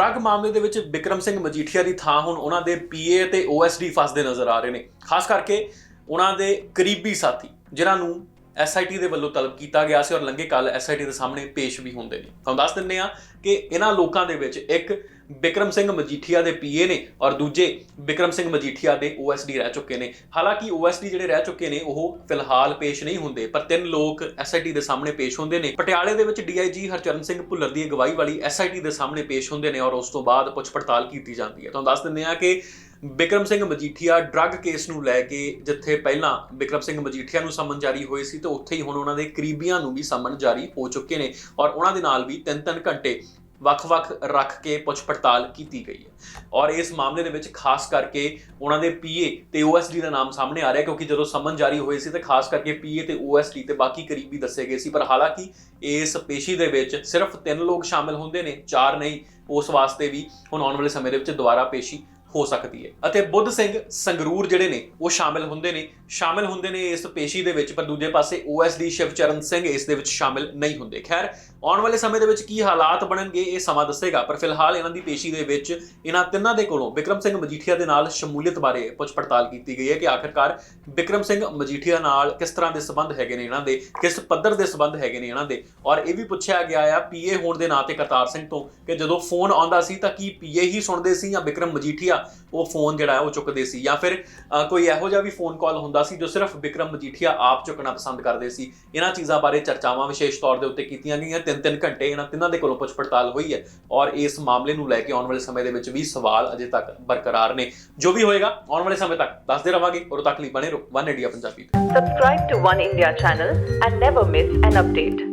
Drug ਮਾਮਲੇ ਦੇ ਵਿੱਚ ਵਿਕਰਮ ਸਿੰਘ ਮਜੀਠੀਆ ਦੀ ਥਾਂ ਹੁਣ ਉਹਨਾਂ ਦੇ ਪੀਏ ਤੇ ਓਐਸਡੀ ਫਸਦੇ ਨਜ਼ਰ ਆ ਰਹੇ ਨੇ। ਖਾਸ ਕਰਕੇ ਉਹਨਾਂ ਦੇ ਕਰੀਬੀ ਸਾਥੀ, ਜਿਨ੍ਹਾਂ ਨੂੰ ਐਸਆਈਟੀ ਦੇ ਵੱਲੋਂ ਤਲਬ ਕੀਤਾ ਗਿਆ ਸੀ ਔਰ ਲੰਘੇ ਕੱਲ ਐਸਆਈਟੀ ਦੇ ਸਾਹਮਣੇ ਪੇਸ਼ ਵੀ ਹੁੰਦੇ ਨੇ। ਤੁਹਾਨੂੰ ਦੱਸ ਦਿੰਦੇ ਆ ਕਿ ਇਹਨਾਂ ਲੋਕਾਂ ਦੇ ਵਿੱਚ ਇੱਕ ਬਿਕਰਮ ਸਿੰਘ ਮਜੀਠੀਆ ਦੇ ਪੀਏ ਨੇ ਔਰ ਦੂਜੇ ਬਿਕਰਮ ਸਿੰਘ ਮਜੀਠੀਆ ਦੇ ਓਐਸਡੀ ਰਹਿ ਚੁੱਕੇ ਨੇ। ਹਾਲਾਂਕਿ ਓਐਸਡੀ ਜਿਹੜੇ ਰਹਿ ਚੁੱਕੇ ਨੇ, ਉਹ ਫਿਲਹਾਲ ਪੇਸ਼ ਨਹੀਂ ਹੁੰਦੇ, ਪਰ ਤਿੰਨ ਲੋਕ ਐਸਆਈਟੀ ਦੇ ਸਾਹਮਣੇ ਪੇਸ਼ ਹੁੰਦੇ ਨੇ। ਪਟਿਆਲੇ ਦੇ ਵਿੱਚ ਡੀਆਈਜੀ ਹਰਚਰਨ ਸਿੰਘ ਭੁੱਲਰ ਦੀ ਅਗਵਾਈ ਵਾਲੀ ਐਸਆਈਟੀ ਦੇ ਸਾਹਮਣੇ ਪੇਸ਼ ਹੁੰਦੇ ਨੇ ਔਰ ਉਸ ਤੋਂ ਬਾਅਦ ਪੁੱਛ ਪੜਤਾਲ ਕੀਤੀ ਜਾਂਦੀ ਹੈ। ਤੁਹਾਨੂੰ ਦੱਸ ਦਿੰਦੇ ਆ ਕਿ ਬਿਕਰਮ ਸਿੰਘ ਮਜੀਠੀਆ ਡਰੱਗ ਕੇਸ ਨੂੰ ਲੈ ਕੇ ਜਿੱਥੇ ਪਹਿਲਾਂ ਬਿਕਰਮ ਸਿੰਘ ਮਜੀਠੀਆ ਨੂੰ ਸਮਨ ਜਾਰੀ ਹੋਈ ਸੀ, ਤੇ ਉੱਥੇ ਹੀ ਹੁਣ ਉਹਨਾਂ ਦੇ ਕਰੀਬੀਆਂ ਨੂੰ ਵੀ ਸਮਨ ਜਾਰੀ ਹੋ ਚੁੱਕੇ ਨੇ ਔਰ ਉਹਨਾਂ ਦੇ ਨਾਲ ਵੀ 3-3 ਘੰਟੇ ਵੱਖ-ਵੱਖ ਰੱਖ ਕੇ ਪੁੱਛ ਪੜਤਾਲ ਕੀਤੀ ਗਈ ਹੈ। ਔਰ ਇਸ ਮਾਮਲੇ ਦੇ ਵਿੱਚ ਖਾਸ ਕਰਕੇ ਉਹਨਾਂ ਦੇ ਪੀਏ ਤੇ ਓਐਸਡੀ ਦਾ ਨਾਮ ਸਾਹਮਣੇ ਆ ਰਿਹਾ ਕਿਉਂਕਿ ਜਦੋਂ ਸਮਨ ਜਾਰੀ ਹੋਏ ਸੀ ਤੇ ਖਾਸ ਕਰਕੇ ਪੀਏ ਤੇ ਓਐਸਡੀ ਤੇ ਬਾਕੀ ਕਰੀਬੀ ਦੱਸੇ ਗਏ ਸੀ। ਪਰ ਹਾਲਾਂਕਿ ਇਸ ਪੇਸ਼ੀ ਦੇ ਵਿੱਚ ਸਿਰਫ ਤਿੰਨ ਲੋਕ ਸ਼ਾਮਿਲ ਹੁੰਦੇ ਨੇ, ਚਾਰ ਨਹੀਂ, ਉਸ ਵਾਸਤੇ ਵੀ ਹੁਣ ਆਉਣ ਵਾਲੇ ਸਮੇਂ ਦੇ ਵਿੱਚ ਦੁਬਾਰਾ ਪੇਸ਼ੀ ਹੋ ਸਕਦੀ ਹੈ। ਅਤੇ ਬੁੱਧ ਸਿੰਘ ਸੰਗਰੂਰ ਜਿਹੜੇ ਨੇ, ਉਹ ਸ਼ਾਮਿਲ ਹੁੰਦੇ ਨੇ। ਸ਼ਾਮਿਲ ਹੁੰਦੇ ਨੇ ਇਸ ਪੇਸ਼ੀ ਦੇ ਵਿੱਚ, ਪਰ ਦੂਜੇ ਪਾਸੇ ਓਐਸਡੀ ਸ਼ਿਵਚਰਨ ਸਿੰਘ ਇਸ ਦੇ ਵਿੱਚ ਸ਼ਾਮਿਲ ਨਹੀਂ ਹੁੰਦੇ। ਖੈਰ, ਆਉਣ ਵਾਲੇ ਸਮੇਂ ਦੇ ਵਿੱਚ ਕੀ ਹਾਲਾਤ ਬਣਨਗੇ, ਇਹ ਸਮਾਂ ਦੱਸੇਗਾ। ਪਰ ਫਿਲਹਾਲ ਇਹਨਾਂ ਦੀ ਪੇਸ਼ੀ ਦੇ ਵਿੱਚ, ਇਹਨਾਂ ਤਿੰਨਾਂ ਦੇ ਕੋਲੋਂ ਵਿਕਰਮ ਸਿੰਘ ਮਜੀਠੀਆ ਦੇ ਨਾਲ ਸ਼ਮੂਲੀਅਤ ਬਾਰੇ ਪੁੱਛ ਪੜਤਾਲ ਕੀਤੀ ਗਈ ਹੈ ਕਿ ਆਖਿਰਕਾਰ ਵਿਕਰਮ ਸਿੰਘ ਮਜੀਠੀਆ ਨਾਲ ਕਿਸ ਤਰ੍ਹਾਂ ਦੇ ਸਬੰਧ ਹੈਗੇ ਨੇ ਇਹਨਾਂ ਦੇ, ਕਿਸ ਪੱਧਰ ਦੇ ਸਬੰਧ ਹੈਗੇ ਨੇ ਇਹਨਾਂ ਦੇ। ਔਰ ਇਹ ਵੀ ਪੁੱਛਿਆ ਗਿਆ ਆ ਪੀਏ ਹੋਣ ਦੇ ਨਾਂ ਤੇ ਕਰਤਾਰ ਸਿੰਘ ਤੋਂ ਕਿ ਜਦੋਂ ਫੋਨ ਆਉਂਦਾ ਸੀ ਤਾਂ ਕੀ ਪੀਏ ਹੀ ਸੁਣਦੇ ਸੀ ਜਾਂ ਵਿਕਰਮ ਮਜੀਠੀਆ ਉਹ ਫੋਨ ਜਿਹੜਾ ਉਹ ਚੁੱਕਦੇ ਸੀ ਜਾਂ ਫਿਰ ਕੋਈ ਇਹੋ ਜਿਹਾ ਵੀ ਫੋਨ ਕਾਲ ਹੁੰਦਾ ਸੀ ਜੋ ਸਿਰਫ ਵਿਕਰਮ ਮਜੀਠੀਆ ਆਪ ਚੁੱਕਣਾ ਪਸੰਦ ਕਰਦੇ ਸੀ। ਇਹਨਾਂ ਚੀਜ਼ਾਂ ਬਾਰੇ ਚਰਚਾਵਾਂ ਵਿਸ਼ੇਸ਼ ਤੌਰ ਦੇ ਉੱਤੇ ਕੀਤੀਆਂ ਗਈਆਂ। ਤਿੰਨ ਤਿੰਨ ਘੰਟੇ ਇਹਨਾਂ, ਤਿੰਨਾਂ ਦੇ ਕੋਲੋਂ ਪੁੱਛ ਪੜਤਾਲ ਹੋਈ ਹੈ ਔਰ ਇਸ ਮਾਮਲੇ ਨੂੰ ਲੈ ਕੇ ਆਉਣ ਵਾਲੇ ਸਮੇਂ ਦੇ ਵਿੱਚ ਵੀ ਸਵਾਲ ਅਜੇ ਤੱਕ ਬਰਕਰਾਰ ਨੇ। ਜੋ ਵੀ ਹੋਏਗਾ, ਆਉਣ ਵਾਲੇ ਸਮੇਂ ਤੱਕ ਦੱਸਦੇ ਰਵਾਂਗੇ। ਉਦੋਂ ਤੱਕ ਲਈ ਬਣੇ ਰਹੋ। One India Punjabi. ਤੇ Subscribe to One India channel and never miss an update.